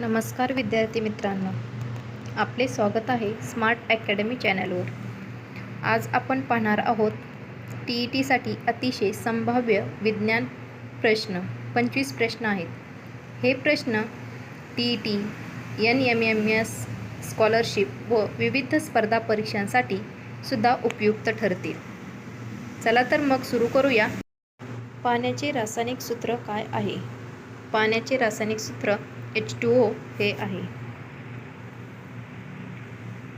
नमस्कार विद्यार्थी मित्रांनो. आपले स्वागत आहे स्मार्ट अकॅडमी चॅनलवर आज आपण पाहणार आहोत टी ई टीसाठी अतिशय संभाव्य विज्ञान प्रश्न पंचवीस प्रश्न आहेत. हे प्रश्न T E T N M M S scholarship व विविध स्पर्धा परीक्षांसाठी सुद्धा उपयुक्त ठरतील. चला तर मग सुरू करूया. पाण्याचे रासायनिक सूत्र काय आहे? पाण्याचे रासायनिक सूत्र एच टू ओ हे आहे.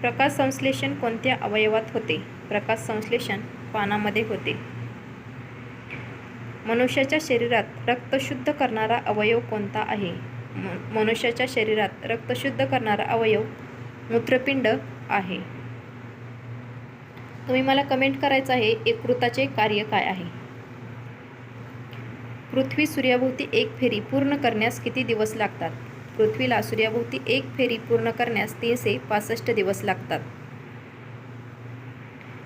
प्रकाश संश्लेषण कोणत्या अवयवात होते? प्रकाश संश्लेषण पानामध्ये होते. मनुष्याच्या शरीरात रक्त शुद्ध करणारा अवयव कोणता आहे? मनुष्याच्या शरीरात रक्त शुद्ध करणारा अवयव मूत्रपिंड आहे. तुम्ही मला कमेंट करायचं आहे एकृताचे कार्य काय आहे? पृथ्वी सूर्याभोवती एक फेरी पूर्ण करण्यास किती दिवस लागतात? पृथ्वीला सूर्याभोवती एक फेरी पूर्ण करण्यास तीनशे पासष्ट दिवस लागतात.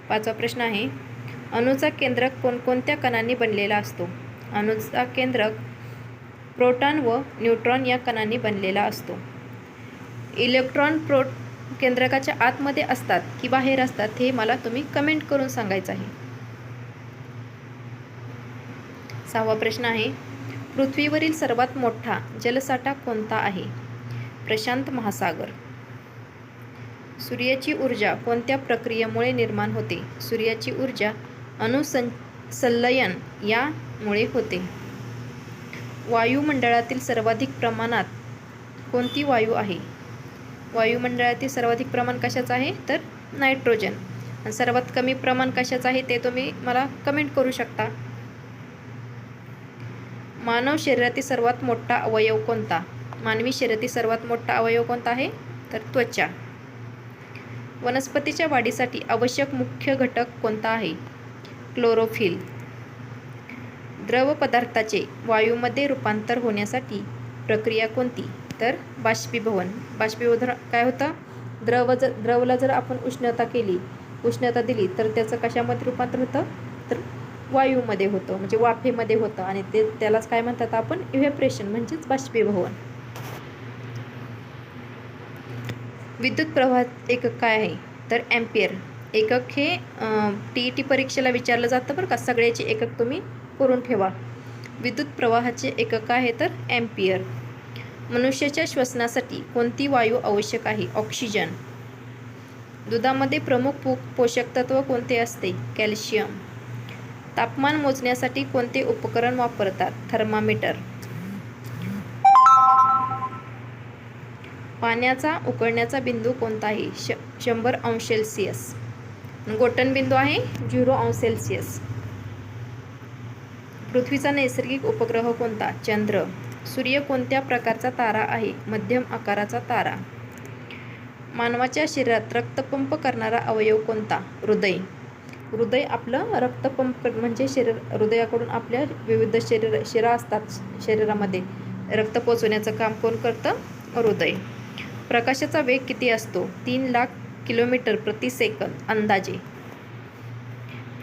पाचवा प्रश्न आहे अणूचा केंद्रक कोणकोणत्या कणांनी बनलेला असतो? अणूचा केंद्रक प्रोटॉन व न्यूट्रॉन या कणांनी बनलेला असतो. इलेक्ट्रॉन प्रो केंद्रकाच्या आतमध्ये असतात की बाहेर असतात हे मला तुम्ही कमेंट करून सांगायचं आहे. सहावा प्रश्न आहे पृथ्वीवरील सर्वात मोठा जलसाठा कोणता आहे? प्रशांत महासागर. सूर्याची ऊर्जा कोणत्या प्रक्रियेमुळे निर्माण होते? सूर्याची ऊर्जा अनुसं संलयन यामुळे होते. वायुमंडळातील सर्वाधिक प्रमाणात कोणती वायू आहे? वायुमंडळातील सर्वाधिक प्रमाण कशाचं आहे? तर नायट्रोजन. आणि सर्वात कमी प्रमाण कशाचं आहे ते तुम्ही मला कमेंट करू शकता. मानव शरीरातील सर्वात मोठा अवयव कोणता? मानवी शरीरातील सर्वात मोठा अवयव कोणता आहे? तर त्वचा. वनस्पतीच्या वाढीसाठी आवश्यक मुख्य घटक कोणता आहे? क्लोरोफिल. द्रव पदार्थाचे वायूमध्ये रूपांतर होण्यासाठी प्रक्रिया कोणती? तर बाष्पीभवन. बाष्पीभवन काय होतं? द्रव जर द्रवला जर आपण उष्णता केली उष्णता दिली तर त्याचं कशामध्ये रूपांतर होतं? तर वायूमध्ये होतं म्हणजे वाफेमध्ये होतं. आणि ते त्यालाच काय म्हणतात आपण? इव्हॅप्रेशन म्हणजेच बाष्पीभवन. विद्युत प्रवाह एकक काय आहे? तर ॲम्पियर एकक हे टी ई टी परीक्षेला विचारलं जातं बरं का? सगळ्याचे एकक तुम्ही करून ठेवा. विद्युत प्रवाहाचे एकक आहे तर ॲम्पियर मनुष्याच्या श्वसनासाठी कोणती वायू आवश्यक आहे? ऑक्सिजन दुधामध्ये प्रमुख पो पोषक तत्व कोणते असते? कॅल्शियम तापमान मोजण्यासाठी कोणते उपकरण वापरतात? थर्मामीटर. पाण्याचा उकळण्याचा बिंदू कोणता आहे श शंभर अंश सेल्सिअस. गोटन बिंदू आहे झिरो अंश सेल्सिअस. पृथ्वीचा नैसर्गिक उपग्रह कोणता? चंद्र. सूर्य कोणत्या प्रकारचा तारा आहे? मध्यम आकाराचा तारा. मानवाच्या शरीरात रक्तपंप करणारा अवयव कोणता? हृदय. हृदय आपलं रक्तपंप म्हणजे शरीर हृदयाकडून आपल्या विविध शरीर शिरा असतात शरीरामध्ये. रक्त पोचवण्याचं काम कोण करतं? हृदय. प्रकाशाचा वेग किती असतो? तीन लाख किलोमीटर प्रति सेकंद अंदाजे.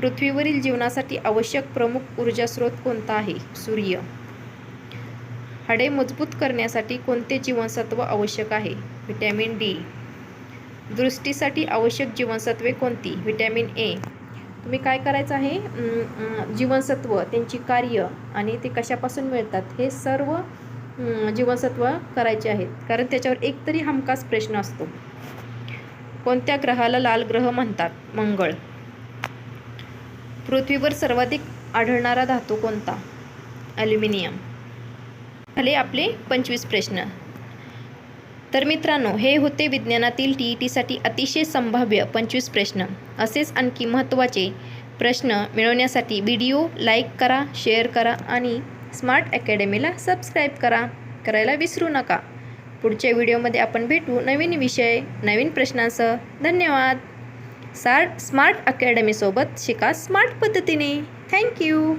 पृथ्वीवरील जीवनासाठी आवश्यक प्रमुख ऊर्जा स्रोत कोणता आहे? सूर्य. हाडे मजबूत करण्यासाठी कोणते जीवनसत्व आवश्यक आहे? Vitamin D. दृष्टीसाठी आवश्यक जीवनसत्वे कोणती? Vitamin A. तुम्ही काय करायचं आहे? जीवनसत्व त्यांची कार्य आणि ते कशापासून मिळतात हे सर्व जीवनसत्व करायचे आहेत. कारण त्याच्यावर एक तरी हमखास प्रश्न असतो. कोणत्या ग्रहाला लाल ग्रह म्हणतात? मंगळ. पृथ्वीवर सर्वाधिक आढळणारा धातू कोणता? ॲल्युमिनियम झाले आपले पंचवीस प्रश्न. तर मित्रांनो हे होते विज्ञानातील टी ई टीसाठी अतिशय संभाव्य पंचवीस प्रश्न. असेच आणखी महत्त्वाचे प्रश्न मिळवण्यासाठी व्हिडिओ लाईक करा शेअर करा आणि स्मार्ट अकॅडमीला सबस्क्राईब करा. करायला विसरू नका. पुढच्या व्हिडिओमध्ये आपण भेटू नवीन विषय नवीन प्रश्नांसह. धन्यवाद. सार स्मार्ट अकॅडमीसोबत शिका स्मार्ट पद्धतीने. थँक्यू